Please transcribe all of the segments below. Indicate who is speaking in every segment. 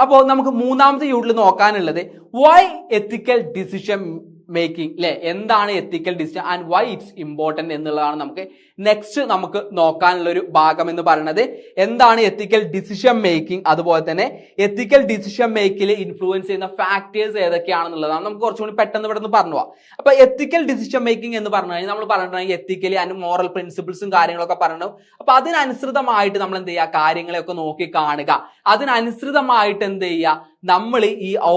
Speaker 1: അപ്പോൾ നമുക്ക് മൂന്നാമത്തെ യൂണിറ്റിൽ നോക്കാനുള്ളത് വൈ എത്തിക്കൽ ഡിസിഷൻ മേക്കിംഗ് അല്ലെ എന്താണ് ethical decision and why it's important എന്നുള്ളതാണ് നമുക്ക് നെക്സ്റ്റ് നമുക്ക് നോക്കാനുള്ള ഒരു ഭാഗം എന്ന് പറയുന്നത് എന്താണ് എത്തിക്കൽ ഡിസിഷൻ മേക്കിംഗ് അതുപോലെ തന്നെ എത്തിക്കൽ ഡിസിഷൻ മേക്കിൽ ഇൻഫ്ലുവൻസ് ചെയ്യുന്ന ഫാക്ടേഴ്സ് ഏതൊക്കെയാണെന്നുള്ളതാണ് നമുക്ക് കുറച്ചുകൂടി പെട്ടെന്ന് ഇവിടെ നിന്ന് പറഞ്ഞു പോവാം. അപ്പൊ എത്തിക്കൽ ഡിസിഷൻ മേക്കിംഗ് എന്ന് പറഞ്ഞു കഴിഞ്ഞാൽ നമ്മൾ പറഞ്ഞിട്ടുണ്ടെങ്കിൽ എത്തിക്കലി അതിന് മോറൽ പ്രിൻസിപ്പിൾസും കാര്യങ്ങളൊക്കെ പറഞ്ഞു. അപ്പൊ അതിനനുസൃതമായിട്ട് നമ്മൾ എന്ത് ചെയ്യുക? കാര്യങ്ങളെയൊക്കെ നോക്കി കാണുക. അതിനനുസൃതമായിട്ട് എന്ത് ചെയ്യുക? നമ്മൾ ഈ ഓ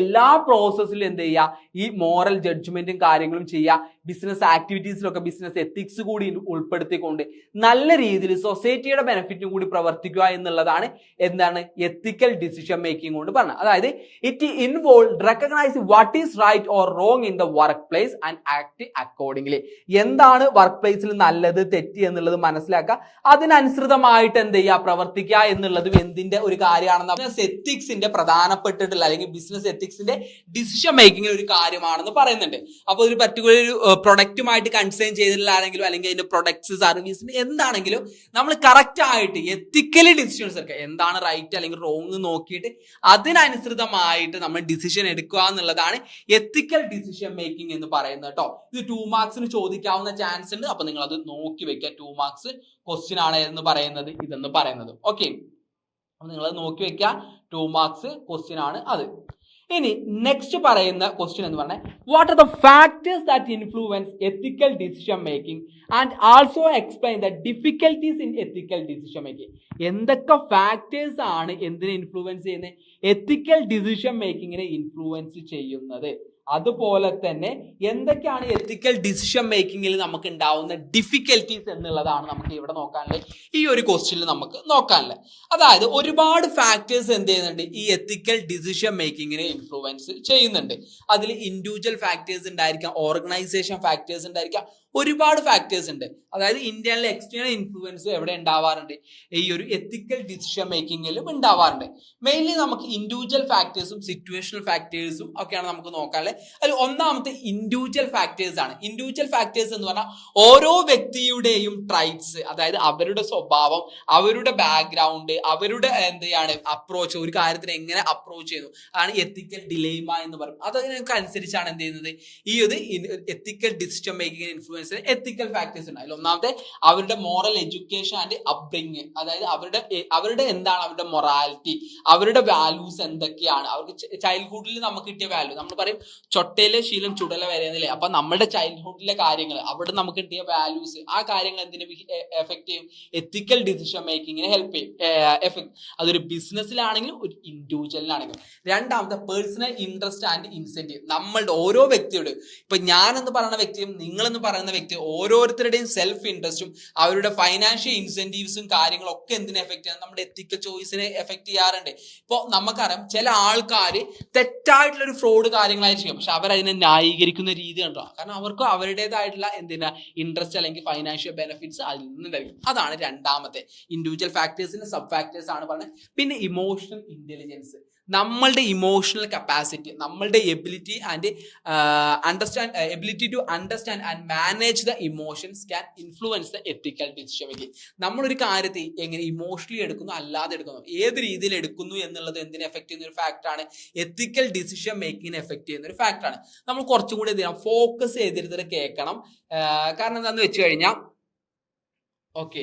Speaker 1: എല്ലാ പ്രോസസ്സിലും എന്ത് ചെയ്യുക? ഈ മോറൽ ജഡ്ജ്മെന്റും കാര്യങ്ങളും ചെയ്യുക. ബിസിനസ് ആക്ടിവിറ്റീസിലൊക്കെ ബിസിനസ് എത്തിക്സ് കൂടി ഉൾപ്പെടുത്തിക്കൊണ്ട് നല്ല രീതിയിൽ സൊസൈറ്റിയുടെ ബെനിഫിറ്റും കൂടി പ്രവർത്തിക്കുക എന്നുള്ളതാണ് എന്താണ് എത്തിക്കൽ ഡിസിഷൻ മേക്കിംഗ് കൊണ്ട് പറഞ്ഞത്. അതായത് it involve recognise what is right or wrong in the workplace and act accordingly എന്താണ് വർക്ക് പ്ലേസിൽ നല്ലത് തെറ്റ് എന്നുള്ളത് മനസ്സിലാക്കുക. അതിനനുസൃതമായിട്ട് എന്ത് ചെയ്യുക പ്രവർത്തിക്കുക എന്നുള്ളതും എന്തിന്റെ ഒരു കാര്യമാണെന്ന് ബിസിനസ് എത്തിക്സിന്റെ പ്രധാനപ്പെട്ടിട്ടുള്ള അല്ലെങ്കിൽ ബിസിനസ് എത്തിക്സിന്റെ ഡിസിഷൻ മേക്കിംഗിൽ ഒരു കാര്യമാണെന്ന് പറയുന്നുണ്ട്. അപ്പോൾ ഒരു പർട്ടിക്കുലർ ഒരു പ്രൊഡക്റ്റുമായിട്ട് കൺസേൺ ചെയ്തിട്ടുള്ള ആണെങ്കിലും അല്ലെങ്കിൽ അതിന്റെ പ്രൊഡക്ട്സ് സർവീസിന് എന്താണെങ്കിലും നമ്മൾ കറക്റ്റ് ആയിട്ട് എത്തിക്കലി ഡിസിഷൻസ് എടുക്കുക. എന്താണ് റൈറ്റ് അല്ലെങ്കിൽ റോങ് നോക്കിയിട്ട് അതിനനുസൃതമായിട്ട് നമ്മൾ ഡിസിഷൻ എടുക്കുക എന്നുള്ളതാണ് എത്തിക്കൽ ഡിസിഷൻ മേക്കിംഗ് എന്ന് പറയുന്നത് കേട്ടോ. ഇത് ടു മാർക്സിന് ചോദിക്കാവുന്ന ചാൻസ് ഉണ്ട്. അപ്പൊ നിങ്ങൾ അത് നോക്കി വെക്കുക. ടു മാർക്സ് ക്വസ്റ്റ്യൻ ആണ് എന്ന് പറയുന്നത് ഇതെന്ന് പറയുന്നത്. ഓക്കെ അപ്പൊ നിങ്ങൾ അത് നോക്കി വെക്കുക. ടു മാർക്സ് ക്വസ്റ്റ്യൻ ആണ് അത്. ഇനി നെക്സ്റ്റ് പറയുന്ന ക്വസ്റ്റ്യൻ എന്ന് പറഞ്ഞാൽ what are the factors that influence ethical decision making and also explain the difficulties in ethical decision making എന്തൊക്കെ ഫാക്ടേഴ്സ് ആണ് എന്തിനെ ഇൻഫ്ലുവൻസ് ചെയ്യുന്നത്? എത്തിക്കൽ ഡിസിഷൻ മേക്കിങ്ങിനെ ഇൻഫ്ലുവൻസ് ചെയ്യുന്നത്. അതുപോലെ തന്നെ എന്തൊക്കെയാണ് എത്തിക്കൽ ഡിസിഷൻ മേക്കിങ്ങിൽ നമുക്ക് ഉണ്ടാവുന്ന ഡിഫിക്കൽറ്റീസ് എന്നുള്ളതാണ് നമുക്ക് ഇവിടെ നോക്കാനുള്ളത്. ഈ ഒരു ക്വസ്റ്റ്യനിൽ നമുക്ക് നോക്കാനുള്ളത്. അതായത് ഒരുപാട് ഫാക്ടേഴ്സ് എന്ത് ചെയ്യുന്നുണ്ട്? ഈ എത്തിക്കൽ ഡിസിഷൻ മേക്കിങ്ങിനെ ഇൻഫ്ലുവൻസ് ചെയ്യുന്നുണ്ട്. അതിൽ ഇൻഡിവിജ്വൽ ഫാക്ടേഴ്സ് ഉണ്ടായിരിക്കാം ഓർഗനൈസേഷൻ ഫാക്ടേഴ്സ് ഉണ്ടായിരിക്കാം ഒരുപാട് ഫാക്ടേഴ്സ് ഉണ്ട്. അതായത് ഇന്ത്യയിലെ എക്സ്റ്റേണൽ ഇൻഫ്ലുവൻസ് എവിടെ ഉണ്ടാവാറുണ്ട്? ഈ ഒരു എത്തിക്കൽ ഡിസിഷൻ മേക്കിങ്ങിലും ഉണ്ടാവാറുണ്ട്. മെയിൻലി നമുക്ക് ഇൻഡിവിജ്വൽ ഫാക്ടേഴ്സും സിറ്റുവേഷണൽ ഫാക്ടേഴ്സും ഒക്കെയാണ് നമുക്ക് നോക്കാനുള്ളത്. അതിൽ ഒന്നാമത്തെ ഇൻഡിവിജ്വൽ ഫാക്ടേഴ്സ് ആണ്. ഇൻഡിവിജ്വൽ ഫാക്ടേഴ്സ് എന്ന് പറഞ്ഞാൽ ഓരോ വ്യക്തിയുടെയും ട്രൈറ്റ്സ് അതായത് അവരുടെ സ്വഭാവം അവരുടെ ബാക്ക്ഗ്രൗണ്ട് അവരുടെ എന്താണ് അപ്രോച്ച് ഒരു കാര്യത്തിന് എങ്ങനെ അപ്രോച്ച് ചെയ്യുന്നു. അതാണ് എത്തിക്കൽ ഡിലേമ എന്ന് പറയും. അതിനൊക്കെ അനുസരിച്ചാണ് എന്ത് ചെയ്യുന്നത്? ഈ ഒരു ethical decision making influence ethical factors ഉണ്ട് ഒന്നാമത്തെ അവരുടെ മോറൽ എഡ്യൂക്കേഷൻ ആൻഡ് അപ്ബ്രിങ് അതായത് അവരുടെ അവരുടെ എന്താണ് അവരുടെ മൊറാലിറ്റി അവരുടെ വാല്യൂസ് എന്തൊക്കെയാണ്? അവർക്ക് ചൈൽഡ്ഹുഡിൽ നമുക്ക് കിട്ടിയ വാല്യൂ നമ്മൾ പറയും ചൊട്ടയിലെ ശീലം ചുടല വരെ എന്നല്ലേ? അപ്പൊ നമ്മുടെ ചൈൽഡ്ഹുഡിലെ കാര്യങ്ങൾ അവിടെ നമുക്ക് കിട്ടിയ വാല്യൂസ് ആ കാര്യങ്ങൾ എന്തിനെ എഫക്ട് ചെയ്യും? എത്തിക്കൽ ഡിസിഷൻ മേക്കിങ്ങിനെ ഹെൽപ്പ് ചെയ്യും എഫക്ട് അതൊരു ബിസിനസ്സിലാണെങ്കിലും ഒരു ഇൻഡിവിജ്വലിനാണെങ്കിലും രണ്ടാമത്തെ പേഴ്സണൽ ഇൻട്രസ്റ്റ് ആൻഡ് ഇൻസെന്റീവ് നമ്മളുടെ ഓരോ വ്യക്തിയോട് ഇപ്പൊ ഞാൻ എന്ന് പറയുന്ന വ്യക്തിയും നിങ്ങൾ എന്ന് പറയുന്ന വ്യക്തി ഓരോരുത്തരുടെയും സെൽഫ് ഇൻട്രസ്റ്റും അവരുടെ ഫൈനാൻഷ്യൽ ഇൻസെന്റീവ്സും കാര്യങ്ങളും ഒക്കെ എന്തിനെ എഫക്ട് ചെയ്യാൻ നമ്മുടെ എത്തിക്കൽ ചോയ്സിനെ എഫക്ട് ചെയ്യാറുണ്ട്. ഇപ്പോൾ നമുക്കറിയാം ചില ആൾക്കാർ തെറ്റായിട്ടുള്ള ഒരു ഫ്രോഡ് ചെയ്യും. പക്ഷെ അവരതിനെ ന്യായീകരിക്കുന്ന രീതി കണ്ടോ? കാരണം അവർക്ക് അവരുടേതായിട്ടുള്ള എന്തിനാ? ഇൻട്രസ്റ്റ് അല്ലെങ്കിൽ ഫൈനാൻഷ്യൽ ബെനിഫിറ്റ്സ് അതിൽ നിന്നുണ്ടായിരിക്കും അതാണ് രണ്ടാമത്തെ. ഇൻഡിവിജ്വൽ ഫാക്ടേഴ്സിന്റെ സബ് ഫാക്ടേഴ്സ് ആണ് പറഞ്ഞത്. പിന്നെ ഇമോഷണൽ ഇന്റലിജൻസ് നമ്മളുടെ ഇമോഷണൽ കപ്പാസിറ്റി നമ്മളുടെ ability and understand ability to understand and manage the emotions can influence the ethical decision making നമ്മളൊരു കാര്യത്തെ എങ്ങനെ ഇമോഷണലി എടുക്കുന്നു അല്ലാതെ എടുക്കുന്നു. ഏത് രീതിയിൽ എടുക്കുന്നു എന്നുള്ളത് എന്തിനെ എഫക്ട് ചെയ്യുന്ന ഒരു ഫാക്ടറാണ് എത്തിക്കൽ ഡിസിഷൻ മേക്കിങ്ങിനെ എഫക്ട് ചെയ്യുന്ന ഒരു ഫാക്ടറാണ് നമ്മൾ കുറച്ചും കൂടി എന്ത് ഫോക്കസ് ചെയ്തിരുന്നത് കേൾക്കണം. കാരണം എന്താണെന്ന് വെച്ച് കഴിഞ്ഞാൽ ഓക്കെ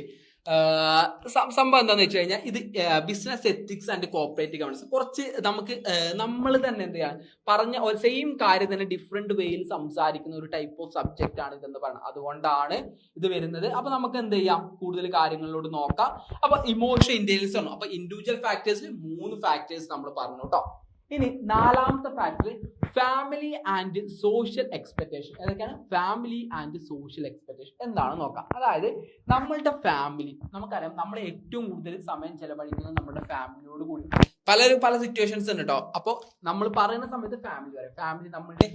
Speaker 1: സംഭവം എന്താണെന്ന് വെച്ച് കഴിഞ്ഞാൽ ഇത് business ethics and cooperative governance കുറച്ച് നമുക്ക് നമ്മൾ തന്നെ എന്ത് ചെയ്യാം പറഞ്ഞ സെയിം കാര്യം തന്നെ ഡിഫറെന്റ് വേയിൽ സംസാരിക്കുന്ന ഒരു ടൈപ്പ് ഓഫ് സബ്ജക്റ്റ് ആണ് ഇതെന്ന് പറയുന്നത് അതുകൊണ്ടാണ് ഇത് വരുന്നത്. അപ്പൊ നമുക്ക് എന്ത് ചെയ്യാം? കൂടുതൽ കാര്യങ്ങളിലോട് നോക്കാം. അപ്പൊ ഇമോഷൻ ഇന്റലിജൻസ് ആണ്. അപ്പൊ ഇൻഡിവിജ്വൽ ഫാക്ടേഴ്സിൽ മൂന്ന് ഫാക്ടേഴ്സ് നമ്മൾ പറഞ്ഞു കേട്ടോ ഇനി നാലാമത്തെ factor family and social expectation ഏതൊക്കെയാണ്? ഫാമിലി ആൻഡ് സോഷ്യൽ എക്സ്പെക്ടേഷൻ എന്താണ് നോക്കാം. അതായത് നമ്മളുടെ ഫാമിലി നമുക്കറിയാം നമ്മൾ ഏറ്റവും കൂടുതൽ സമയം ചെലവഴിക്കുന്നത് നമ്മുടെ ഫാമിലിയോട് കൂടി. പലരും പല സിറ്റുവേഷൻസ് ഉണ്ട് കേട്ടോ അപ്പോൾ നമ്മൾ പറയുന്ന സമയത്ത് ഫാമിലി വരെ ഫാമിലി നമ്മളുടെ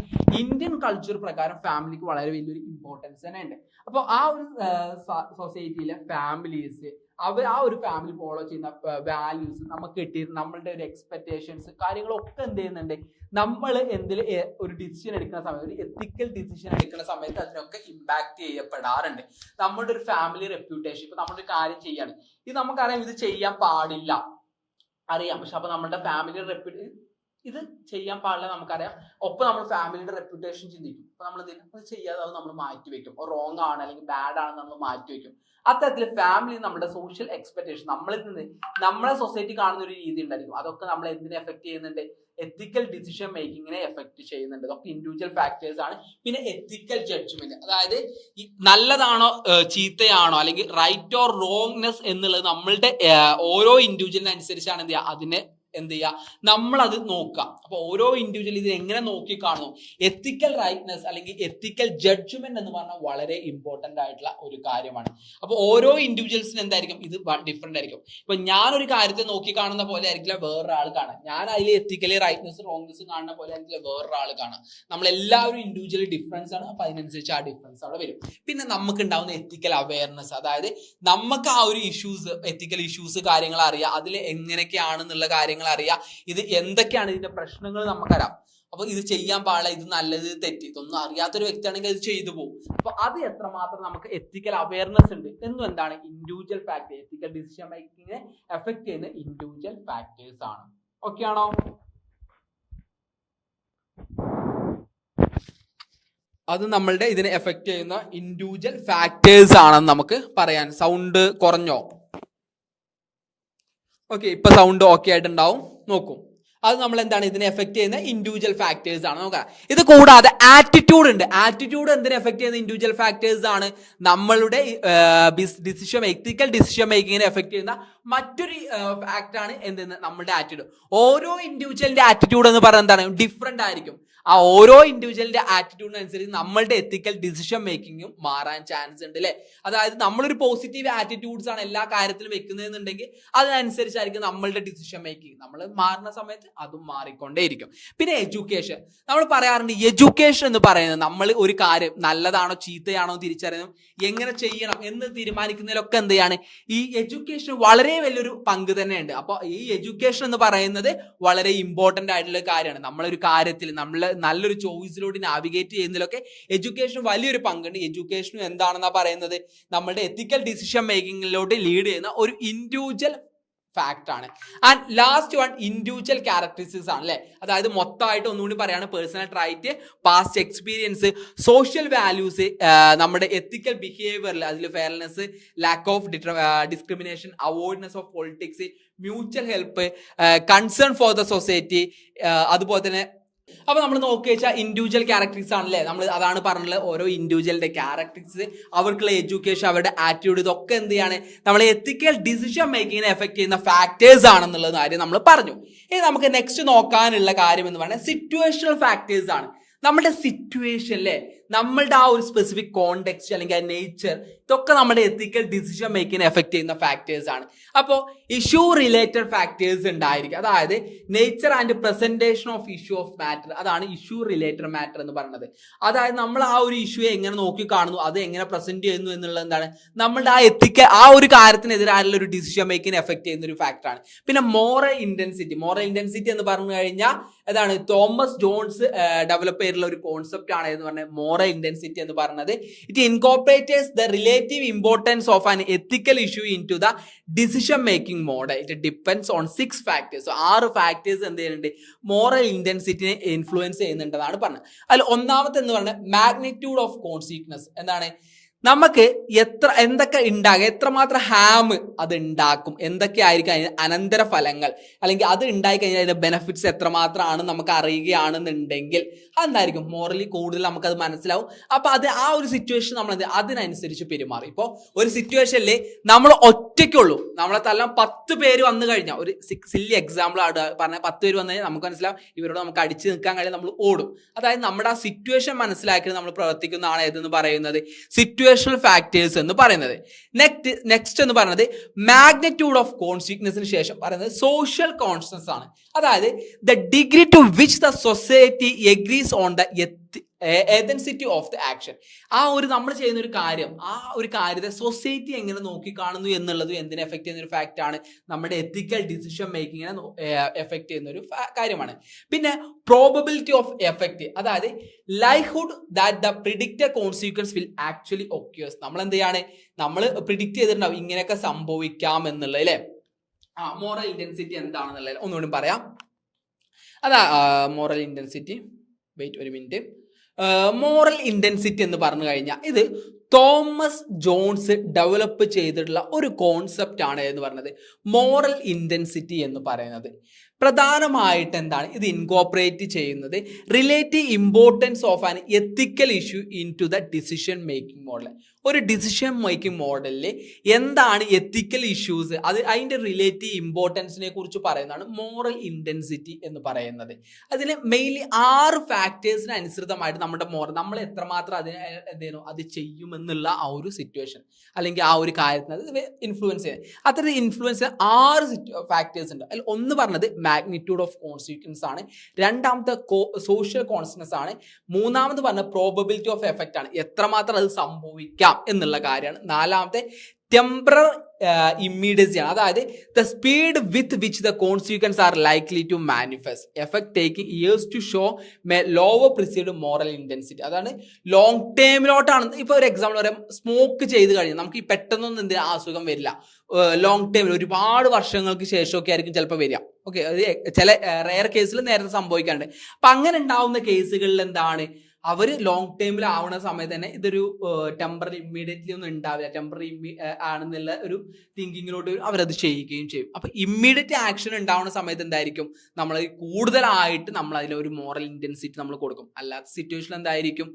Speaker 1: ഇന്ത്യൻ കൾച്ചർ പ്രകാരം ഫാമിലിക്ക് വളരെ വലിയൊരു ഇമ്പോർട്ടൻസ് തന്നെ ഉണ്ട്. അപ്പോൾ ആ ഒരു സൊസൈറ്റിയിലെ ഫാമിലീസ് അവർ ആ ഒരു ഫാമിലി ഫോളോ ചെയ്യുന്ന വാല്യൂസ് നമുക്ക് കിട്ടി നമ്മളുടെ ഒരു എക്സ്പെക്ടേഷൻസ് കാര്യങ്ങളൊക്കെ എന്ത് ചെയ്യുന്നുണ്ട്? നമ്മൾ എന്തിൽ ഒരു ഡിസിഷൻ എടുക്കുന്ന സമയത്ത് ഒരു എത്തിക്കൽ ഡിസിഷൻ എടുക്കുന്ന സമയത്ത് അതിനൊക്കെ ഇമ്പാക്ട് ചെയ്യപ്പെടാറുണ്ട്. നമ്മുടെ ഒരു ഫാമിലി റെപ്യൂട്ടേഷൻ ഇപ്പൊ നമ്മളൊരു കാര്യം ചെയ്യാണ്. ഇത് നമുക്കറിയാം ഇത് ചെയ്യാൻ പാടില്ല. അറിയാം. പക്ഷെ അപ്പൊ നമ്മുടെ ഫാമിലി റെപ്യൂ ഇത് ചെയ്യാൻ പാടില്ല നമുക്കറിയാം. ഒപ്പം നമ്മൾ ഫാമിലിയുടെ റെപ്യൂട്ടേഷൻ ചിന്തിക്കും. അപ്പൊ നമ്മൾ അത് ചെയ്യാതെ അത് നമ്മൾ മാറ്റി വെക്കും. റോങ് ആണ് അല്ലെങ്കിൽ ബാഡ് ആണ് നമ്മൾ മാറ്റി വെക്കും. അത്തരത്തിൽ ഫാമിലി നമ്മുടെ സോഷ്യൽ എക്സ്പെക്ടേഷൻ നമ്മളിൽ നിന്ന് നമ്മളെ സൊസൈറ്റി കാണുന്ന ഒരു രീതി ഉണ്ടായിരിക്കും. അതൊക്കെ നമ്മൾ എന്തിനെ എഫക്ട് ചെയ്യുന്നുണ്ട്? എത്തിക്കൽ ഡിസിഷൻ മേക്കിങ്ങിനെ എഫക്ട് ചെയ്യുന്നുണ്ട്. അതൊക്കെ ഇൻഡിവിജ്വൽ ഫാക്ടേഴ്സ് ആണ്. പിന്നെ എത്തിക്കൽ ജഡ്ജ്മെന്റ് അതായത് നല്ലതാണോ ചീത്തയാണോ അല്ലെങ്കിൽ റൈറ്റ് ഓർ റോങ്നെസ് എന്നുള്ളത് നമ്മളുടെ ഓരോ ഇൻഡിവിജ്വലിനനുസരിച്ചാണ് എന്ത് ചെയ്യുക? അതിനെ എന്ത് ചെയ്യുക നമ്മൾ അത് നോക്കുക അപ്പോൾ ഓരോ ഇൻഡിവിജ്വൽ ഇത് എങ്ങനെ നോക്കി കാണുന്നു? എത്തിക്കൽ റൈറ്റ്നെസ് അല്ലെങ്കിൽ എത്തിക്കൽ ജഡ്ജ്മെന്റ് എന്ന് പറഞ്ഞാൽ വളരെ ഇമ്പോർട്ടന്റ് ആയിട്ടുള്ള ഒരു കാര്യമാണ്. അപ്പോൾ ഓരോ ഇൻഡിവിജ്വൽസിന് എന്തായിരിക്കും? ഇത് ഡിഫറെന്റ് ആയിരിക്കും. ഇപ്പൊ ഞാനൊരു കാര്യത്തെ നോക്കി കാണുന്ന പോലെ ആയിരിക്കില്ല വേറൊരാൾ കാണാൻ. ഞാൻ അതിൽ എത്തിക്കലി റൈറ്റ്നെസ് റോങ്നെസ് കാണുന്ന പോലെ ആയിരിക്കില്ല വേറൊരാൾ കാണാം നമ്മൾ എല്ലാവരും ഇൻഡിവിജ്വലി ഡിഫറൻസ് ആണ്. അപ്പൊ അതിനനുസരിച്ച് ആ ഡിഫറൻസ് അവിടെ വരും. പിന്നെ നമുക്ക് ഉണ്ടാവുന്ന എത്തിക്കൽ അവയർനെസ് അതായത് നമുക്ക് ആ ഒരു ഇഷ്യൂസ് എത്തിക്കൽ ഇഷ്യൂസ് കാര്യങ്ങൾ അറിയാം. അതിൽ എങ്ങനെയൊക്കെയാണെന്നുള്ള കാര്യങ്ങൾ അറിയാം ഇത് എന്തൊക്കെയാണ് ഇതിന്റെ പ്രശ്നങ്ങൾ നമുക്കറിയാം അപ്പൊ ഇത് ചെയ്യാൻ പാടില്ല ഇത് നല്ലത് തെറ്റി. ഇതൊന്നും അറിയാത്തൊരു വ്യക്തിയാണെങ്കിൽ അത് ചെയ്തു പോകും. അപ്പൊ അത് എത്രമാത്രം നമുക്ക് എത്തിക്കൽ അവയർനെസ് ഉണ്ട് എന്നും എന്താണ് ഇൻഡിവിജ്വൽ ഫാക്ടർ എത്തിക്കൽ ഡിസിഷൻ മേക്കിങ്ങിനെ എഫക്ട് ചെയ്യുന്ന ഇൻഡിവിജ്വൽ ഫാക്ടേഴ്സ് ആണ്. ഓക്കെ ആണോ? അത് നമ്മളുടെ ഇതിനെ എഫക്ട് ചെയ്യുന്ന ഇൻഡിവിജ്വൽ ഫാക്ടേഴ്സ് ആണെന്ന് നമുക്ക് പറയാൻ. സൗണ്ട് കുറഞ്ഞോ? ഓക്കെ ഇപ്പൊ സൗണ്ട് ഓക്കെ ആയിട്ടുണ്ടാവും. നോക്കൂ. അത് നമ്മൾ എന്താണ് ഇതിനെ എഫക്ട് ചെയ്യുന്ന ഇൻഡിവിജ്വൽ ഫാക്ടേഴ്സ് ആണ്. നോക്കാം. ഇത് കൂടാതെ ആറ്റിറ്റ്യൂഡ് ഉണ്ട്. ആറ്റിറ്റ്യൂഡ് എന്തിനെ എഫക്ട് ചെയ്യുന്ന ഇൻഡിവിജ്വൽ ഫാക്ടേഴ്സ് ആണ്? നമ്മളുടെ ഡിസിഷൻ എത്തിക്കൽ ഡിസിഷൻ മേക്കിങ്ങിനെ എഫക്ട് ചെയ്യുന്ന മറ്റൊരു ഫാക്ട് ആണ് എന്തെന്ന്? നമ്മുടെ ആറ്റിറ്റ്യൂഡ് ഓരോ ഇൻഡിവിജ്വലിന്റെ ആറ്റിറ്റ്യൂഡ് എന്ന് പറയുന്നത് എന്താണ്? ഡിഫറെന്റ് ആയിരിക്കും. ആ ഓരോ ഇൻഡിവിജ്വലിന്റെ ആറ്റിറ്റ്യൂഡിനനുസരിച്ച് നമ്മളുടെ എത്തിക്കൽ ഡിസിഷൻ മേക്കിങ്ങും മാറാൻ ചാൻസ് ഉണ്ട് അല്ലെ അതായത് നമ്മളൊരു പോസിറ്റീവ് ആറ്റിറ്റ്യൂഡ്സ് ആണ് എല്ലാ കാര്യത്തിലും വെക്കുന്നതെന്നുണ്ടെങ്കിൽ അതിനനുസരിച്ചായിരിക്കും നമ്മളുടെ ഡിസിഷൻ മേക്കിംഗ് നമ്മൾ മാറുന്ന സമയത്ത് അതും മാറിക്കൊണ്ടേയിരിക്കും. പിന്നെ എഡ്യൂക്കേഷൻ നമ്മൾ പറയാറുണ്ട് എഡ്യൂക്കേഷൻ എന്ന് പറയുന്നത് നമ്മൾ ഒരു കാര്യം നല്ലതാണോ ചീത്തയാണോ തിരിച്ചറിയണം എങ്ങനെ ചെയ്യണം? എന്ന് തീരുമാനിക്കുന്നതിലൊക്കെ എന്ത് ഈ എഡ്യൂക്കേഷൻ വളരെ വലിയൊരു പങ്ക് തന്നെയുണ്ട്. അപ്പോൾ ഈ എഡ്യൂക്കേഷൻ എന്ന് പറയുന്നത് വളരെ ഇമ്പോർട്ടന്റ് ആയിട്ടുള്ള കാര്യമാണ്. നമ്മളൊരു കാര്യത്തിൽ നമ്മൾ നല്ലൊരു ചോയ്സിലൂടെ നാവിഗേറ്റ് ചെയ്യുന്നതിലൊക്കെ എഡ്യൂക്കേഷൻ വലിയൊരു പങ്കുണ്ട്. എഡ്യൂക്കേഷനും എന്താണെന്നാ പറയുന്നത്? നമ്മളുടെ എത്തിക്കൽ ഡിസിഷൻ മേക്കിങ്ങിലോട്ട് ലീഡ് ചെയ്യുന്ന ഒരു ഇൻഡിവിജ്വൽ ഫാക്ട് ആണ്. And last one individual characteristics ആണ് അല്ലേ? അതായത് മൊത്തമായിട്ട് ഒന്നുകൂടി പറയാണ് personal trait past experience social values നമ്മുടെ എത്തിക്കൽ ബിഹേവിയറിൽ അതിൽ fairness lack of discrimination avoidness of politics mutual help concern for the society അതുപോലെ തന്നെ അപ്പൊ നമ്മൾ നോക്കി വെച്ചാൽ ഇൻഡിവിജ്വൽ ക്യാരക്ടറിക്സ് ആണല്ലേ? നമ്മൾ അതാണ് പറഞ്ഞത് ഓരോ ഇൻഡിവിജ്വലിന്റെ ക്യാരക്ടറിക്സ് അവർക്കുള്ള എഡ്യൂക്കേഷൻ അവരുടെ ആറ്റിറ്റ്യൂഡ് ഇതൊക്കെ എന്ത് ചെയ്യാണ്? നമ്മളെ എത്തിക്കൽ ഡിസിഷൻ മേക്കിങ്ങിനെ എഫക്ട് ചെയ്യുന്ന ഫാക്ടേഴ്സ് ആണെന്നുള്ള കാര്യം നമ്മൾ പറഞ്ഞു. ഇനി നമുക്ക് നെക്സ്റ്റ് നോക്കാനുള്ള കാര്യം എന്ന് പറഞ്ഞാൽ സിറ്റുവേഷണൽ ഫാക്ടേഴ്സ് ആണ്. നമ്മുടെ സിറ്റുവേഷൻ അല്ലേ നമ്മളുടെ ആ ഒരു സ്പെസിഫിക് കോണ്ടെക്സ്റ്റ് അല്ലെങ്കിൽ ആ നേച്ചർ ഇതൊക്കെ നമ്മുടെ എത്തിക്കൽ ഡിസിഷൻ മേക്കിനെ എഫക്ട് ചെയ്യുന്ന ഫാക്ടേഴ്സ് ആണ്. അപ്പോൾ ഇഷ്യൂ റിലേറ്റഡ് ഫാക്ടേഴ്സ് ഉണ്ടായിരിക്കും. അതായത് nature and presentation of issue of matter അതാണ് ഇഷ്യൂ റിലേറ്റഡ് മാറ്റർ എന്ന് പറയുന്നത്. അതായത് നമ്മൾ ആ ഒരു ഇഷ്യൂയെ എങ്ങനെ നോക്കി കാണുന്നു അത് എങ്ങനെ പ്രസന്റ് ചെയ്യുന്നു എന്നുള്ളത് എന്താണ്? നമ്മളുടെ ആ എത്തിക്കൽ ആ ഒരു കാര്യത്തിനെതിരായുള്ള ഒരു ഡിസിഷൻ മേക്കിനെ എഫക്ട് ചെയ്യുന്ന ഒരു ഫാക്ടറാണ് പിന്നെ മോറൽ ഇന്റൻസിറ്റി മോറൽ ഇന്റൻസിറ്റി എന്ന് പറഞ്ഞു കഴിഞ്ഞാൽ അതാണ് തോമസ് ജോൺസ് ഡെവലപ്പ് ചെയ്തിട്ടുള്ള ഒരു കോൺസെപ്റ്റ് ആണ് എന്ന് പറഞ്ഞാൽ മോറൽ ഇന്റൻസിറ്റി എന്ന് പറയുന്നത് it incorporates the relative importance of an ethical issue into the decision making model it depends on six factors ആറ് ഫാക്ടേഴ്സ് എന്ത് ചെയ്യുന്നുണ്ട്? മോറൽ ഇന്റൻസിറ്റിനെ ഇൻഫ്ലുവൻസ് ചെയ്യുന്നുണ്ടെന്നാണ് പറഞ്ഞത്. അതിൽ ഒന്നാമത്തെ എന്ന് പറഞ്ഞാൽ മാഗ്നിറ്റ്യൂഡ് ഓഫ് കോൺസിക്വൻസ് എന്താണ്? നമുക്ക് എത്ര എന്തൊക്കെ ഉണ്ടാകും എത്രമാത്രം ഹാം അത് ഉണ്ടാക്കും എന്തൊക്കെ ആയിരിക്കും അതിന് അനന്തര ഫലങ്ങൾ അല്ലെങ്കിൽ അത് ഉണ്ടായി കഴിഞ്ഞാൽ അതിന്റെ ബെനിഫിറ്റ്സ് എത്രമാത്രമാണ് നമുക്ക് അറിയുകയാണെന്നുണ്ടെങ്കിൽ അതെന്തായിരിക്കും? മോറലി കൂടുതൽ നമുക്കത് മനസ്സിലാവും. അപ്പൊ അത് ആ ഒരു സിറ്റുവേഷൻ നമ്മൾ എന്ത് അതിനനുസരിച്ച് പെരുമാറി. ഇപ്പോൾ ഒരു സിറ്റുവേഷനിൽ നമ്മൾ ഒറ്റയ്ക്കുള്ളൂ. നമ്മളെ തല്ലാം പത്ത് പേര് വന്നു കഴിഞ്ഞാൽ ഒരു സില്ലി എക്സാമ്പിൾ ആണ് പറഞ്ഞ പത്ത് പേര് വന്നു കഴിഞ്ഞാൽ നമുക്ക് മനസ്സിലാവും ഇവരോട് നമുക്ക് അടിച്ച് നിൽക്കാൻ കഴിയും നമ്മൾ ഓടും. അതായത് നമ്മുടെ ആ സിറ്റുവേഷൻ മനസ്സിലാക്കി നമ്മൾ പ്രവർത്തിക്കുന്നതാണ് ഏതെന്ന് പറയുന്നത്? സിറ്റുവേഷണൽ ഫാക്ടേഴ്സ് എന്ന് പറയുന്നത്. നെക്സ്റ്റ് നെക്സ്റ്റ് എന്ന് പറയുന്നത് മാഗ്നിറ്റ്യൂഡ് ഓഫ് കോൺസിക്വൻസിന് ശേഷം പറയുന്നത് സോഷ്യൽ കോൺഷ്യസ് ആണ്. അതായത് the degree to which the society agrees on the ethnicity of the action. ആ ഒരു നമ്മൾ ചെയ്യുന്ന ഒരു കാര്യം ആ ഒരു കാര്യത്തെ സൊസൈറ്റി എങ്ങനെ നോക്കിക്കാണുന്നു എന്നുള്ളത് എന്തിനെ എഫക്ട് ചെയ്യുന്ന ഒരു ഫാക്റ്റ് ആണ്. നമ്മുടെ എത്തിക്കൽ ഡിസിഷൻ മേക്കിങ്ങിനെ എഫക്ട് ചെയ്യുന്ന ഒരു കാര്യമാണ്. പിന്നെ പ്രോബബിലിറ്റി ഓഫ് എഫക്റ്റ് അതായത് likelihood that the predicted consequence will actually occurs നമ്മൾ എന്ത് ചെയ്യാണ്? നമ്മൾ പ്രിഡിക്റ്റ് ചെയ്തിട്ടുണ്ടാവും ഇങ്ങനെയൊക്കെ സംഭവിക്കാം എന്നുള്ളത് അല്ലേ? ആ മോറൽ ഇന്റൻസിറ്റി എന്താണെന്നുള്ളത്. ഒന്നുകൂടി പറയാം. അതാ മോറൽ ഇന്റൻസിറ്റി വെയിറ്റ് ഒരു മിനിറ്റ് മോറൽ ഇന്റൻസിറ്റി എന്ന് പറഞ്ഞു കഴിഞ്ഞാൽ ഇത് തോമസ് ജോൺസ് ഡെവലപ്പ് ചെയ്തിട്ടുള്ള ഒരു കോൺസെപ്റ്റ് ആണ് എന്ന് പറഞ്ഞത്. മോറൽ ഇന്റൻസിറ്റി എന്ന് പറയുന്നത്. പ്രധാനമായിട്ട് എന്താണ് ഇത് ഇൻകോപ്പറേറ്റ് ചെയ്യുന്നത് relative importance of an ethical issue into the decision making model ഒരു ഡിസിഷൻ മേക്കിംഗ് മോഡലിൽ എന്താണ് എത്തിക്കൽ ഇഷ്യൂസ് അത് അതിന്റെ റിലേറ്റീവ് ഇമ്പോർട്ടൻസിനെ കുറിച്ച് പറയുന്നതാണ് മോറൽ ഇന്റൻസിറ്റി എന്ന് പറയുന്നത്. അതിൽ മെയിൻലി ആറ് ഫാക്ടേഴ്സിന് അനുസൃതമായിട്ട് നമ്മുടെ മോറൽ നമ്മൾ എത്രമാത്രം അതിന് എന്തേനോ അത് ചെയ്യുമെന്നുള്ള ആ ഒരു സിറ്റുവേഷൻ അല്ലെങ്കിൽ ആ ഒരു കാര്യത്തിന് അത് ഇൻഫ്ലുവൻസ് ചെയ്യുന്നത്. അത്തരത്തിൽ ഇൻഫ്ലുവൻസ് ആറ് ഫാക്ടേഴ്സ് ഉണ്ട്. അതിൽ ഒന്ന് പറഞ്ഞത് മാഗ്നിറ്റ്യൂഡ് ഓഫ് കോൺസിക്വൻസ് ആണ്. രണ്ടാമത്തെ സോഷ്യൽ കോൺസിക്വൻസ് ആണ്. മൂന്നാമത് പറഞ്ഞ പ്രോബബിലിറ്റി ഓഫ് എഫക്റ്റ് ആണ്. എത്രമാത്രം അത് സംഭവിക്കാം എന്നുള്ള കാര്യമാണ്. നാലാമത്തെ ടെമ്പറർ ഇമ്മീഡിയസി ആണ് അതായത് the speed with which the consequence are likely to manifest effect take years to show may lower perceived moral intensity അതാണ് ലോങ് ടേമിലോട്ടാണ് ഇപ്പൊ ഒരു എക്സാമ്പിൾ പറയാം. സ്മോക്ക് ചെയ്ത് കഴിഞ്ഞാൽ നമുക്ക് ഈ പെട്ടെന്നൊന്നും എന്ത് അസുഖം വരില്ല. ലോങ് ടൈമിൽ ഒരുപാട് വർഷങ്ങൾക്ക് ശേഷമൊക്കെ ആയിരിക്കും ചിലപ്പോൾ വരിക. ഓക്കെ ചില റെയർ കേസിൽ നേരത്തെ സംഭവിക്കാറുണ്ട്. അപ്പം അങ്ങനെ ഉണ്ടാവുന്ന കേസുകളിൽ എന്താണ്? അവർ ലോങ് ടൈമിൽ ആവുന്ന സമയത്ത് തന്നെ ഇതൊരു ടെമ്പററി ഇമ്മീഡിയറ്റ്ലി ഒന്നും ഉണ്ടാവില്ല ടെമ്പററി ആണെന്നുള്ള ഒരു തിങ്കിങ്ങിലോട്ട് അവരത് ചെയ്യുകയും ചെയ്യും. അപ്പൊ ഇമ്മീഡിയറ്റ് ആക്ഷൻ ഉണ്ടാവുന്ന സമയത്ത് എന്തായിരിക്കും? നമ്മൾ കൂടുതലായിട്ട് നമ്മൾ അതിലൊരു മോറൽ ഇന്റൻസിറ്റി നമ്മൾ കൊടുക്കും. അല്ലാത്ത സിറ്റുവേഷൻ എന്തായിരിക്കും?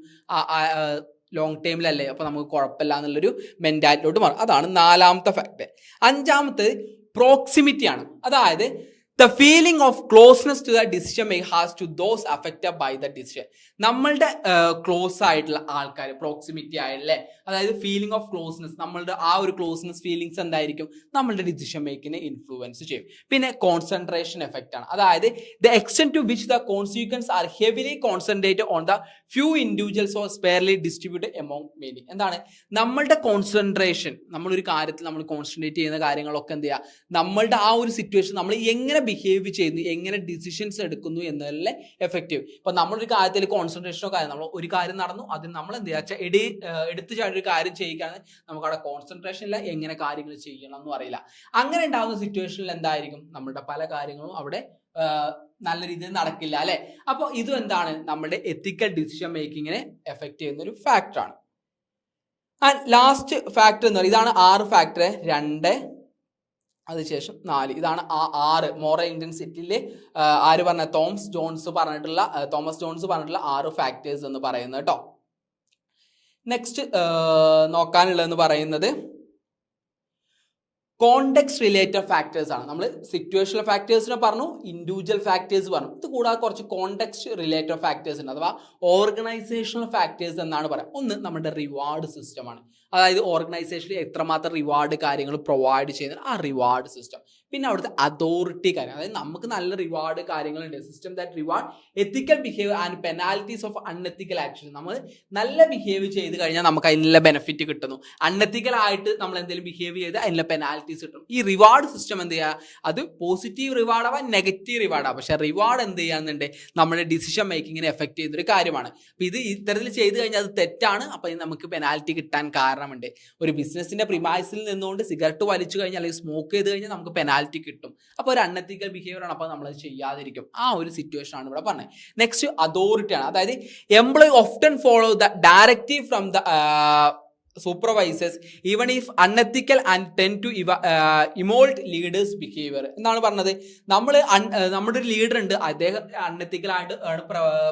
Speaker 1: ലോങ് ടൈമിലല്ലേ അപ്പൊ നമുക്ക് കുഴപ്പമില്ല എന്നുള്ളൊരു മെന്റാലിറ്റിലോട്ട് മാറും. അതാണ് നാലാമത്തെ ഫാക്ട് അഞ്ചാമത്തെ പ്രോക്സിമിറ്റി ആണ്. അതായത് the feeling of closeness to the decision make has to those affected by the decision നമ്മളുടെ ക്ലോസ് ആയിട്ടുള്ള ആൾക്കാർ പ്രോക്സിമിറ്റി ആയിട്ടുള്ള അതായത് ഫീലിംഗ് ഓഫ് ക്ലോസ്നെസ് നമ്മളുടെ ആ ഒരു ക്ലോസ്നെസ് ഫീലിങ്സ് എന്തായിരിക്കും? നമ്മളുടെ ഡിസിഷൻ മേക്കിനെ ഇൻഫ്ലുവൻസ് ചെയ്യും. പിന്നെ കോൺസെൻട്രേഷൻ എഫക്റ്റ് ആണ്. അതായത് the extent to which the consequence are heavily concentrate on the few individuals or sparsely distribute among many എന്താണ്? നമ്മളുടെ കോൺസെൻട്രേഷൻ നമ്മളൊരു കാര്യത്തിൽ നമ്മൾ കോൺസെൻട്രേറ്റ് ചെയ്യുന്ന കാര്യങ്ങളൊക്കെ എന്ത് ചെയ്യുക? നമ്മളുടെ ആ ഒരു സിറ്റുവേഷൻ നമ്മൾ എങ്ങനെ ബിഹേവ് ചെയ്യുന്നു എങ്ങനെ ഡിസിഷൻസ് എടുക്കുന്നു എന്നതിലെ എഫക്റ്റീവ് ഇപ്പൊ നമ്മളൊരു കാര്യത്തിൽ കോൺസെൻട്രേഷനോ കാര്യം നമ്മൾ ഒരു കാര്യം നടന്നു അതിന് നമ്മൾ എന്ത് ചെയ്യുക? എടി എടുത്തു ചാടി ഒരു കാര്യം ചെയ്യുകയാണെങ്കിൽ നമുക്ക് അവിടെ കോൺസെൻട്രേഷൻ ഇല്ല എങ്ങനെ കാര്യങ്ങൾ ചെയ്യണം എന്നും അറിയില്ല. അങ്ങനെ ഉണ്ടാകുന്ന സിറ്റുവേഷനിൽ എന്തായിരിക്കും? നമ്മുടെ പല കാര്യങ്ങളും അവിടെ നല്ല രീതിയിൽ നടക്കില്ല അല്ലെ? അപ്പോൾ ഇതും എന്താണ്? നമ്മുടെ എത്തിക്കൽ ഡിസിഷൻ മേക്കിങ്ങിനെ എഫക്ട് ചെയ്യുന്ന ഒരു ഫാക്ടറാണ് ആൻഡ് ലാസ്റ്റ് ഫാക്ടർ എന്ന് പറയുന്നത് ഇതാണ് ആറ് ഫാക്ടർ രണ്ട് അതിനുശേഷം നാല്. ഇതാണ് ആ ആറ്. മോറ ഇന്ത്യൻ സിറ്റിയിലെ ആര് പറഞ്ഞ? തോംസ് ജോൺസ് പറഞ്ഞിട്ടുള്ള തോമസ് ജോൺസ് പറഞ്ഞിട്ടുള്ള ആറ് ഫാക്ടേഴ്സ് എന്ന് പറയുന്നത് കേട്ടോ നെക്സ്റ്റ് നോക്കാനുള്ളതെന്ന് പറയുന്നത് കോണ്ടെക്സ് റിലേറ്റഡ് ഫാക്ടേഴ്സ് ആണ്. നമ്മൾ സിറ്റുവേഷണൽ ഫാക്ടേഴ്സിനെ പറഞ്ഞു ഇൻഡിവിജ്വൽ ഫാക്ടേഴ്സ് പറഞ്ഞു. ഇത് കൂടാതെ കുറച്ച് കോണ്ടെക്സ്റ്റ് റിലേറ്റഡ് ഫാക്ടേഴ്സ് ഉണ്ട്. അഥവാ ഓർഗനൈസേഷണൽ ഫാക്ടേഴ്സ് എന്നാണ് പറയാം. ഒന്ന് നമ്മുടെ റിവാർഡ് സിസ്റ്റമാണ് അതായത് ഓർഗനൈസേഷനിൽ എത്രമാത്രം റിവാർഡ് കാര്യങ്ങൾ പ്രൊവൈഡ് ചെയ്യുന്ന ആ റിവാർഡ് സിസ്റ്റം പിന്നെ അവിടുത്തെ അതോറിറ്റി കാര്യം അതായത് നമുക്ക് നല്ല റിവാർഡ് കാര്യങ്ങളുണ്ട്. System that reward ethical behave and penalties of unethical action നമ്മൾ നല്ല ബിഹേവ് ചെയ്ത് കഴിഞ്ഞാൽ നമുക്ക് അതിനുള്ള ബെനിഫിറ്റ് കിട്ടുന്നു. അൺഎത്തിക്കൽ ആയിട്ട് നമ്മൾ എന്തെങ്കിലും ബിഹേവ് ചെയ്ത് അതിനുള്ള പെനാൽറ്റീസ് കിട്ടും. ഈ റിവാർഡ് സിസ്റ്റം എന്ത് ചെയ്യുക അത് പോസിറ്റീവ് റിവാർഡ് ആവാം നെഗറ്റീവ് റിവാർഡ് ആവാം. പക്ഷേ റിവാർഡ് എന്ത് ചെയ്യാന്നുണ്ട്? നമ്മുടെ ഡിസിഷൻ മേക്കിങ്ങിനെ എഫക്ട് ഒരു കാര്യമാണ്. അപ്പോൾ ഇത് ഇത്തരത്തിൽ ചെയ്ത് കഴിഞ്ഞാൽ അത് തെറ്റാണ്. അപ്പോൾ നമുക്ക് പെനാൽറ്റി കിട്ടാൻ കാരണമുണ്ട്. ഒരു ബിസിനസിന്റെ പ്രിമാസിൽ നിന്നുകൊണ്ട് സിഗരറ്റ് വലിച്ചു കഴിഞ്ഞാൽ അല്ലെങ്കിൽ സ്മോക്ക് ചെയ്ത് കഴിഞ്ഞാൽ നമുക്ക് പെനാൽറ്റി കിട്ടും. അപ്പോൾ ഒരു അൺഎത്തിക്കൽ ബിഹേവിയർ ആണ് അപ്പോൾ നമ്മൾ ചെയ്യാതിരിക്കും. ആ ഒരു സിറ്റുവേഷൻ ആണ് ഇവിടെ പറഞ്ഞത്. നെക്സ്റ്റ് അതോറിറ്റി ആണ്. അതായത് employee often follow the directive from the supervisors even if unethical and tend to ever emulate leaders behaviour എന്നാണ് പറഞ്ഞത്? നമ്മൾ നമ്മുടെ ഒരു ലീഡർ ഉണ്ട് അദ്ദേഹം അൺഎത്തിക്കൽ ആയിട്ട് ആണ്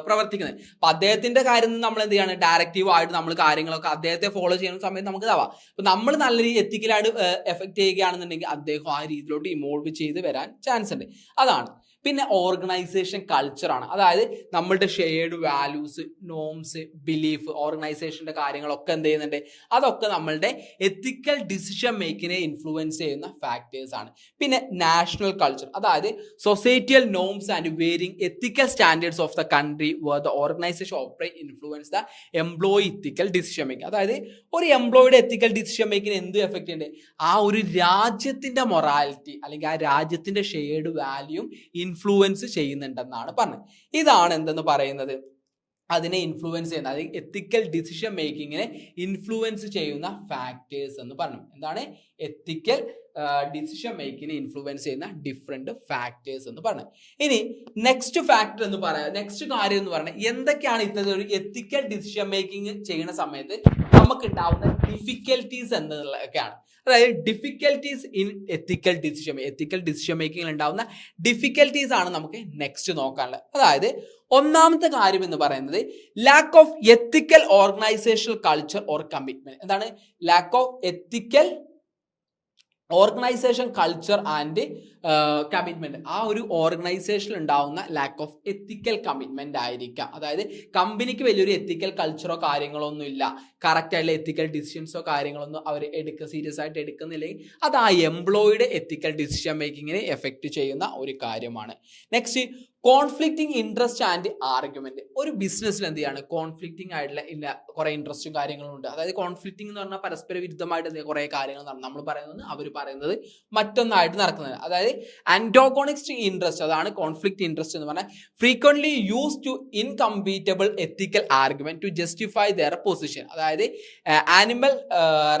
Speaker 1: പ്രവർത്തിക്കുന്നത്. അപ്പം അദ്ദേഹത്തിന്റെ കാര്യം നമ്മൾ എന്ത് ചെയ്യാണ്? ഡയറക്റ്റീവ് ആയിട്ട് നമ്മൾ കാര്യങ്ങളൊക്കെ അദ്ദേഹത്തെ ഫോളോ ചെയ്യുന്ന സമയത്ത് നമുക്ക് ഇതാവാം. അപ്പം നമ്മൾ നല്ല രീതി എത്തിക്കലായിട്ട് എഫക്റ്റ് ചെയ്യുകയാണെന്നുണ്ടെങ്കിൽ അദ്ദേഹം ആ രീതിയിലോട്ട് ഇമോൾവ് ചെയ്ത് വരാൻ ചാൻസ് ഉണ്ട്. അതാണ്. പിന്നെ ഓർഗനൈസേഷൻ കൾച്ചറാണ് അതായത് നമ്മളുടെ ഷെയർഡ് വാല്യൂസ് നോംസ് ബിലീഫ് ഓർഗനൈസേഷന്റെ കാര്യങ്ങളൊക്കെ എന്ത് ചെയ്യുന്നുണ്ട്? അതൊക്കെ നമ്മളുടെ എത്തിക്കൽ ഡിസിഷൻ മേക്കിനെ ഇൻഫ്ലുവൻസ് ചെയ്യുന്ന ഫാക്ടേഴ്സ് ആണ്. പിന്നെ നാഷണൽ കൾച്ചർ അതായത് societal norms and varying ethical standards of the country where the organisation operate influence the employee ethical decision making അതായത് ഒരു എംപ്ലോയിയുടെ എത്തിക്കൽ ഡിസിഷൻ മേക്കിന് എന്ത് എഫക്റ്റ് ഉണ്ട് ആ ഒരു രാജ്യത്തിന്റെ മൊറാലിറ്റി അല്ലെങ്കിൽ ആ രാജ്യത്തിന്റെ ഷെയർഡ് വാല്യൂം ഇൻഫ്ലുവൻസ് ചെയ്യുന്നുണ്ടെന്നാണ് പറഞ്ഞത്. ഇതാണ് എന്തെന്ന് പറയുന്നത്? അതിനെ ഇൻഫ്ലുവൻസ് ചെയ്യുന്ന അതായത് എത്തിക്കൽ ഡിസിഷൻ മേക്കിങ്ങിനെ ഇൻഫ്ലുവൻസ് ചെയ്യുന്ന ഫാക്ടേഴ്സ് എന്ന് പറഞ്ഞു. എന്താണ്? എത്തിക്കൽ ഡിസിഷൻ മേക്കിങ്ങിനെ ഇൻഫ്ലുവൻസ് ചെയ്യുന്ന ഡിഫറെന്റ് ഫാക്ടേഴ്സ് എന്ന് പറഞ്ഞു. ഇനി നെക്സ്റ്റ് ഫാക്ടർ എന്ന് പറയാം നെക്സ്റ്റ് കാര്യം എന്ന് പറഞ്ഞാൽ എന്തൊക്കെയാണ് ഇത്തരത്തിൽ ഒരു എത്തിക്കൽ ഡിസിഷൻ മേക്കിംഗ് ചെയ്യുന്ന സമയത്ത് നമുക്ക് ഉണ്ടാവുന്ന ഡിഫിക്കൽട്ടീസ് എന്നതൊക്കെയാണ്. അതായത് difficulties in ethical decision ethical decision മേക്കിംഗിൽ ഉണ്ടാവുന്ന ഡിഫിക്കൽറ്റീസ് ആണ് നമുക്ക് നെക്സ്റ്റ് നോക്കാനുള്ളത്. അതായത് ഒന്നാമത്തെ കാര്യം എന്ന് പറയുന്നത് lack of ethical organisational culture or commitment എന്താണ്? Lack of ethical organisation culture and commitment ആ ഒരു ഓർഗനൈസേഷനിൽ ഉണ്ടാവുന്ന ലാക്ക് ഓഫ് എത്തിക്കൽ കമ്മിറ്റ്മെന്റ് ആയിരിക്കാം. അതായത് കമ്പനിക്ക് വലിയൊരു എത്തിക്കൽ കൾച്ചറോ കാര്യങ്ങളോ ഒന്നും ഇല്ല. കറക്റ്റ് എത്തിക്കൽ ഡിസിഷൻസോ കാര്യങ്ങളൊന്നും അവർ എടുക്കുക സീരിയസ് ആയിട്ട് എടുക്കുന്നില്ലെങ്കിൽ അത് ആ എംപ്ലോയിയുടെ എത്തിക്കൽ ഡിസിഷൻ മേക്കിങ്ങിനെ എഫക്റ്റ് ചെയ്യുന്ന ഒരു കാര്യമാണ്. Next conflicting interest and argument ഒരു ബിസിനസ്സിൽ എന്ത് ചെയ്യാണ്? കോൺഫ്ലിക്റ്റിംഗ് ആയിട്ടുള്ള ഇല്ല കുറെ ഇൻട്രസ്റ്റും കാര്യങ്ങളും ഉണ്ട്. അതായത് കോൺഫ്ലിക്റ്റിംഗ് എന്ന് പറഞ്ഞാൽ പരസ്പര വിരുദ്ധമായിട്ട് കുറെ കാര്യങ്ങൾ നമ്മൾ പറയുന്നത് അവർ പറയുന്നത് മറ്റൊന്നായിട്ട് നടക്കുന്നത്. അതായത് ആന്റോഗോണിക്സ്റ്റ് ഇൻട്രസ്റ്റ് അതാണ് കോൺഫ്ലിക്റ്റ് ഇൻട്രസ്റ്റ് എന്ന് പറഞ്ഞാൽ frequently use to incompatible ethical argument to justify their position അതായത് animal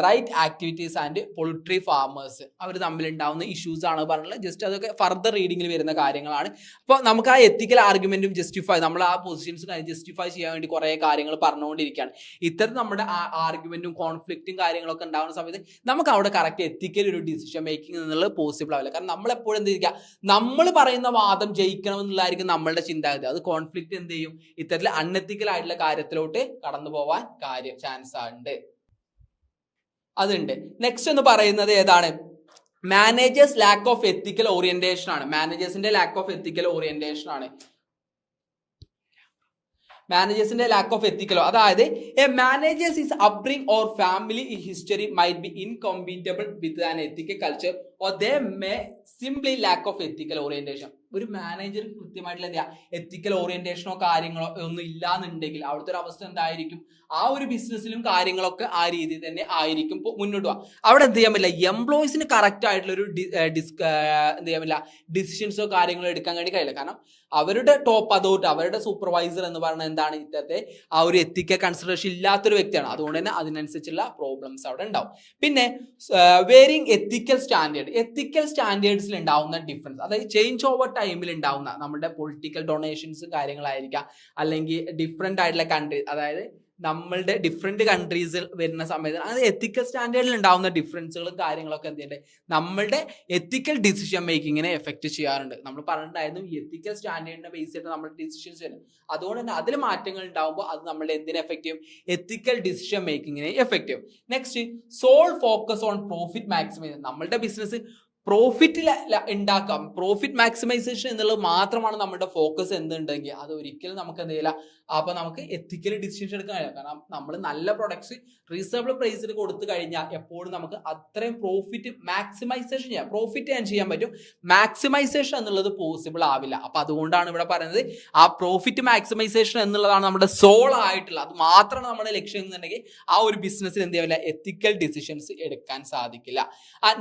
Speaker 1: right activities and poultry farmers അവർ തമ്മിൽ ഉണ്ടാവുന്ന ഇഷ്യൂസ് ആണ് പറഞ്ഞത് ജസ്റ്റ് അതൊക്കെ ഫർദർ റീഡിങ്ങിൽ വരുന്ന കാര്യങ്ങളാണ്. അപ്പോൾ നമുക്ക് ആ എത്തിക്കൽ ആർഗ്യുമെന്റും ജസ്റ്റിഫൈ നമ്മൾ ആ പൊസിഷൻസ് ജസ്റ്റിഫൈ ചെയ്യാൻ വേണ്ടി കുറേ കാര്യങ്ങൾ പറഞ്ഞുകൊണ്ടിരിക്കുകയാണ്. ഇത്തരം നമ്മുടെ ആർഗ്യുമെന്റും കോൺഫ്ലിക്റ്റും കാര്യങ്ങളൊക്കെ ഉണ്ടാവുന്ന സമയത്ത് നമുക്ക് അവിടെ കറക്റ്റ് എത്തിക്കൽ ഒരു ഡിസിഷൻ മേക്കിംഗ് എന്നുള്ളത് പോസിബിൾ ആവില്ല. കാരണം നമ്മൾ എപ്പോഴും എന്ത് ചെയ്യുക നമ്മൾ പറയുന്ന വാദം ജയിക്കണം എന്നുള്ളതായിരിക്കും നമ്മളുടെ ചിന്താഗതി. അത് കോൺഫ്ലിക്റ്റ് എന്ത് ചെയ്യും? ഇത്തരത്തിൽ അൺഎത്തിക്കൽ ആയിട്ടുള്ള കാര്യത്തിലോട്ട് കടന്നു പോവാൻ കാര്യം ചാൻസ് ഉണ്ട് അതുണ്ട്. നെക്സ്റ്റ് എന്ന് പറയുന്നത് ഏതാണ്? Managers lack of ethical orientation ആണ്. മാനേജേഴ്സിന്റെ ലാക്ക് ഓഫ് എത്തിക്കൽ ഓറിയന്റേഷൻ ആണ്. മാനേജേഴ്സിന്റെ ലാക്ക് ഓഫ് എത്തിക്കലോ അതായത് a managers is upbringing or family history might be incompatible with an ethical culture or they may simply lack of ethical orientation ഒരു manager കൃത്യമായിട്ടുള്ള എന്താ എത്തിക്കൽ ഓറിയന്റേഷനോ കാര്യങ്ങളോ ഒന്നും ഇല്ലാന്നുണ്ടെങ്കിൽ അവിടുത്തെ ഒരു അവസ്ഥ എന്തായിരിക്കും? ആ ഒരു ബിസിനസ്സിലും കാര്യങ്ങളൊക്കെ ആ രീതിയിൽ തന്നെ ആയിരിക്കും മുന്നോട്ട് പോവാം അവിടെ എന്ത് ചെയ്യാൻ പറ്റില്ല? എംപ്ലോയീസിന് കറക്റ്റ് ആയിട്ടുള്ള ഒരു ഡിസ് എന്ത് ചെയ്യാൻ പറ്റില്ല? ഡിസിഷൻസോ കാര്യങ്ങളോ എടുക്കാൻ വേണ്ടി കഴിയില്ല. കാരണം അവരുടെ ടോപ്പ് അതോറിറ്റി അവരുടെ സൂപ്പർവൈസർ എന്ന് പറയുന്നത് എന്താണ് ഇത്തരത്തെ ആ ഒരു എത്തിക്കൽ കൺസിഡറേഷൻ ഇല്ലാത്തൊരു വ്യക്തിയാണ്. അതുകൊണ്ട് തന്നെ അതിനനുസരിച്ചുള്ള പ്രോബ്ലംസ് അവിടെ ഉണ്ടാവും. പിന്നെ വേരിങ് എത്തിക്കൽ സ്റ്റാൻഡേർഡ് എത്തിക്കൽ സ്റ്റാൻഡേർഡ്സിൽ ഉണ്ടാവുന്ന ഡിഫറൻസ് അതായത് ചേഞ്ച് ഓവർ ടൈമിൽ ഉണ്ടാവുന്ന നമ്മുടെ പൊളിറ്റിക്കൽ ഡൊണേഷൻസ് കാര്യങ്ങളായിരിക്കാം. അല്ലെങ്കിൽ ഡിഫറെന്റ് ആയിട്ടുള്ള കൺട്രി അതായത് നമ്മളുടെ ഡിഫറെന്റ് കൺട്രീസിൽ വരുന്ന സമയത്ത് അത് എത്തിക്കൽ സ്റ്റാൻഡേർഡിൽ ഉണ്ടാവുന്ന ഡിഫറൻസുകളും കാര്യങ്ങളൊക്കെ എന്ത് നമ്മളുടെ എത്തിക്കൽ ഡിസിഷൻ മേക്കിങ്ങിനെ എഫക്റ്റ് ചെയ്യാറുണ്ട്. നമ്മൾ പറഞ്ഞിട്ടുണ്ടായിരുന്നു ഈ എത്തിക്കൽ സ്റ്റാൻഡേർഡിനെ ബേസ് ചെയ്തിട്ട് നമ്മുടെ ഡിസിഷൻസ് വരും. അതുകൊണ്ട് തന്നെ അതിൽ മാറ്റങ്ങൾ ഉണ്ടാകുമ്പോൾ അത് നമ്മളുടെ എന്തിനെ എഫക്റ്റ് ചെയ്യും? എത്തിക്കൽ ഡിസിഷൻ മേക്കിങ്ങിനെ എഫക്റ്റ് ചെയ്യും. Next sole focus on profit maximise നമ്മളുടെ ബിസിനസ് പ്രോഫിറ്റ് ഉണ്ടാക്കാം പ്രോഫിറ്റ് മാക്സിമൈസേഷൻ എന്നുള്ളത് മാത്രമാണ് നമ്മുടെ ഫോക്കസ് എന്തുണ്ടെങ്കിൽ അത് ഒരിക്കലും നമുക്ക് എന്ത് ചെയ്യില്ല അപ്പൊ നമുക്ക് എത്തിക്കൽ ഡിസിഷൻ എടുക്കാൻ കഴിയില്ല. കാരണം നമ്മൾ നല്ല പ്രൊഡക്ട്സ് റീസണബിൾ പ്രൈസിൽ കൊടുത്തു കഴിഞ്ഞാൽ എപ്പോഴും നമുക്ക് അത്രയും പ്രോഫിറ്റ് മാക്സിമൈസേഷൻ ചെയ്യാം. പ്രോഫിറ്റ് ഞാൻ ചെയ്യാൻ പറ്റും. മാക്സിമൈസേഷൻ എന്നുള്ളത് പോസിബിൾ ആവില്ല. അപ്പൊ അതുകൊണ്ടാണ് ഇവിടെ പറയുന്നത് ആ പ്രോഫിറ്റ് മാക്സിമൈസേഷൻ എന്നുള്ളതാണ് നമ്മുടെ സോൾ ആയിട്ടുള്ള അത് മാത്രമാണ് നമ്മുടെ ലക്ഷ്യം എന്നുണ്ടെങ്കിൽ ആ ഒരു ബിസിനസ്സിൽ എന്ത് ചെയ്യാവില്ല എത്തിക്കൽ ഡിസിഷൻസ് എടുക്കാൻ സാധിക്കില്ല.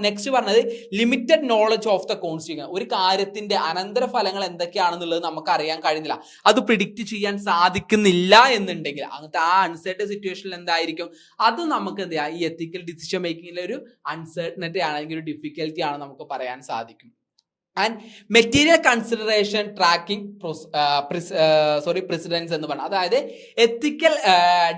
Speaker 1: നെക്സ്റ്റ് പറഞ്ഞത് limited knowledge of the constitution ഒരു കാര്യത്തിന്റെ അനന്തര ഫലങ്ങൾ എന്തൊക്കെയാണെന്നുള്ളത് നമുക്ക് അറിയാൻ കഴിയുന്നില്ല അത് പ്രിഡിക്റ്റ് ചെയ്യാൻ സാധിക്കുന്നില്ല എന്നുണ്ടെങ്കിൽ അങ്ങനത്തെ ആ അൺസേർട്ടൺ സിറ്റുവേഷനിൽ എന്തായിരിക്കും? അത് നമുക്ക് എന്താ ഈ എത്തിക്കൽ ഡിസിഷൻ മേക്കിങ്ങിലെ ഒരു അൺസേർട്ടനിറ്റി ആണെങ്കിൽ ഒരു ഡിഫിക്കൽറ്റി ആണ് നമുക്ക് പറയാൻ സാധിക്കും. And material consideration tracking sorry precedence എന്ന് പറഞ്ഞാൽ. അതായത് ethical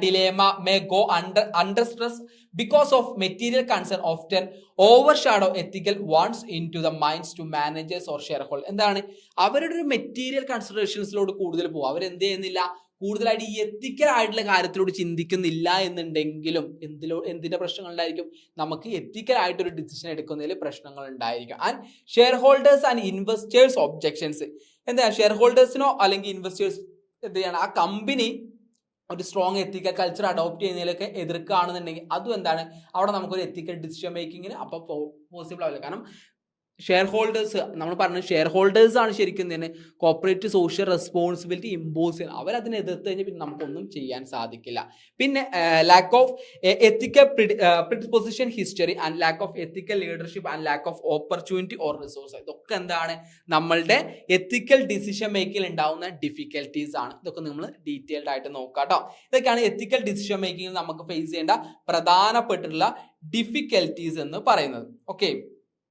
Speaker 1: dilemma may go under under stress because of material concern often overshadow ethical ones into the minds to managers or share hold എന്താണ് അവരുടെ ഒരു മെറ്റീരിയൽ കൺസിഡറേഷൻസിലോട് കൂടുതൽ പോകും അവരെന്ത് ചെയ്യുന്നില്ല? കൂടുതലായിട്ട് ഈ എത്തിക്കൽ ആയിട്ടുള്ള കാര്യത്തിലോട് ചിന്തിക്കുന്നില്ല എന്നുണ്ടെങ്കിലും എന്തിലോ എന്തിന്റെ പ്രശ്നങ്ങൾ ഉണ്ടായിരിക്കും നമുക്ക് എത്തിക്കൽ ആയിട്ടൊരു ഡിസിഷൻ എടുക്കുന്നതിൽ പ്രശ്നങ്ങൾ ഉണ്ടായിരിക്കും and shareholders and investors objections എന്താ? ഷെയർ ഹോൾഡേഴ്സിനോ അല്ലെങ്കിൽ ഇൻവെസ്റ്റേഴ്സ് എന്ത് ആ കമ്പനി ഒരു സ്ട്രോങ് എത്തിക്കൽ കൾച്ചർ അഡോപ്റ്റ് ചെയ്യുന്നതിലൊക്കെ എതിർക്കുകയാണെന്നുണ്ടെങ്കിൽ അതും എന്താണ്? അവിടെ നമുക്കൊരു എത്തിക്കൽ ഡിസിഷൻ മേക്കിങ്ങിന് അപ്പോൾ പോസിബിൾ ആവില്ല. കാരണം ഷെയർ ഹോൾഡേഴ്സ് നമ്മൾ പറഞ്ഞ ഷെയർ ഹോൾഡേഴ്സ് ആണ് ശരിക്കും തന്നെ കോപ്പറേറ്റ് സോഷ്യൽ റെസ്പോൺസിബിലിറ്റി ഇമ്പോസ് ചെയ്യുന്നത് അവരതിനെ എതിർത്ത് കഴിഞ്ഞാൽ പിന്നെ നമുക്കൊന്നും ചെയ്യാൻ സാധിക്കില്ല. പിന്നെ lack of ethical predisposition history and lack of ethical leadership and lack of opportunity or resource ഇതൊക്കെ എന്താണ്? നമ്മളുടെ എത്തിക്കൽ ഡിസിഷൻ മേക്കിൽ ഉണ്ടാവുന്ന ഡിഫിക്കൽട്ടീസ് ആണ്. ഇതൊക്കെ നമ്മൾ ഡീറ്റെയിൽഡ് ആയിട്ട് നോക്കാം കേട്ടോ ഇതൊക്കെയാണ് എത്തിക്കൽ ഡിസിഷൻ മേക്കിങ്ങിൽ നമുക്ക് ഫേസ് ചെയ്യേണ്ട പ്രധാനപ്പെട്ടിട്ടുള്ള ഡിഫിക്കൽട്ടീസ് എന്ന് പറയുന്നത്. ഓക്കെ